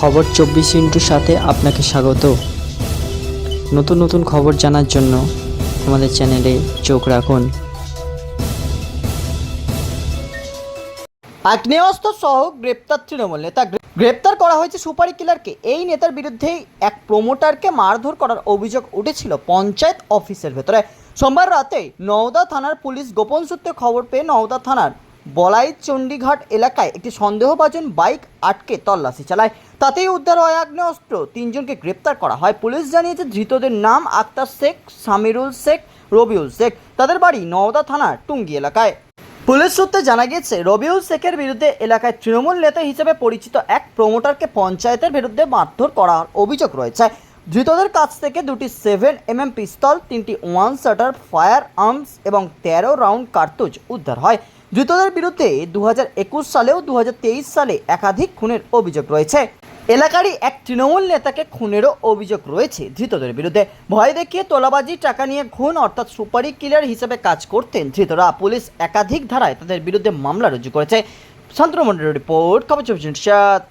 খবর চব্বিশ ইন্টুর সাথে আপনাকে স্বাগত। নতুন নতুন খবর জানার জন্য আমাদের চ্যানেলে চোখ রাখুন। আগ্নেয়াস্ত্র সহ গ্রেপ্তার তৃণমূল নেতা গ্রেপ্তার করা হয়েছে সুপারি কিলারকে। এই নেতার বিরুদ্ধে এক প্রমোটারকে মারধর করার অভিযোগ উঠেছিল পঞ্চায়েত অফিসের ভেতরে। সোমবার রাতে নওদা থানার পুলিশ গোপন সূত্রে খবর পেয়ে নওদা থানার বলাই চণ্ডীঘাট এলাকায় একটি সন্দেহভাজন বাইক আটকে তল্লাশি চালায়। তাতেই উদ্ধার হয় আগ্নেয়াস্ত্র। তিনজনকে গ্রেপ্তার করা হয়। পুলিশ জানিয়েছে, ধৃতদের নাম আক্তার শেখ, সামিরুল শেখ, রবিউল শেখ। তাদের বাড়ি নওদা থানার টুঙ্গি এলাকায়। পুলিশ সূত্রে জানা গিয়েছে, রবিউল শেখের বিরুদ্ধে এলাকায় তৃণমূল নেতা হিসেবে পরিচিত এক প্রমোটারকে পঞ্চায়েতের বিরুদ্ধে মারধর করার অভিযোগ রয়েছে। ধৃতদের কাছ থেকে দুটি সেভেন এমএম পিস্তল তিনটি ওয়ান শাটার ফায়ার আর্মস এবং তেরো রাউন্ড কার্তুজ উদ্ধার হয়। ধৃতদের বিরুদ্ধে দু একুশ সালেও দু হাজার তেইশ সালে একাধিক খুনের অভিযোগ রয়েছে। এলাকারই এক তৃণমূল নেতাকে খুনেরও অভিযোগ রয়েছে ধৃতদের বিরুদ্ধে। ভয় দেখিয়ে তোলাবাজি, টাকা নিয়ে খুন অর্থাৎ সুপারি কিলার হিসেবে কাজ করতেন ধৃতরা। পুলিশ একাধিক ধারায় তাদের বিরুদ্ধে মামলা রুজু করেছে। শান্তনু মন্ডলের রিপোর্ট সাত।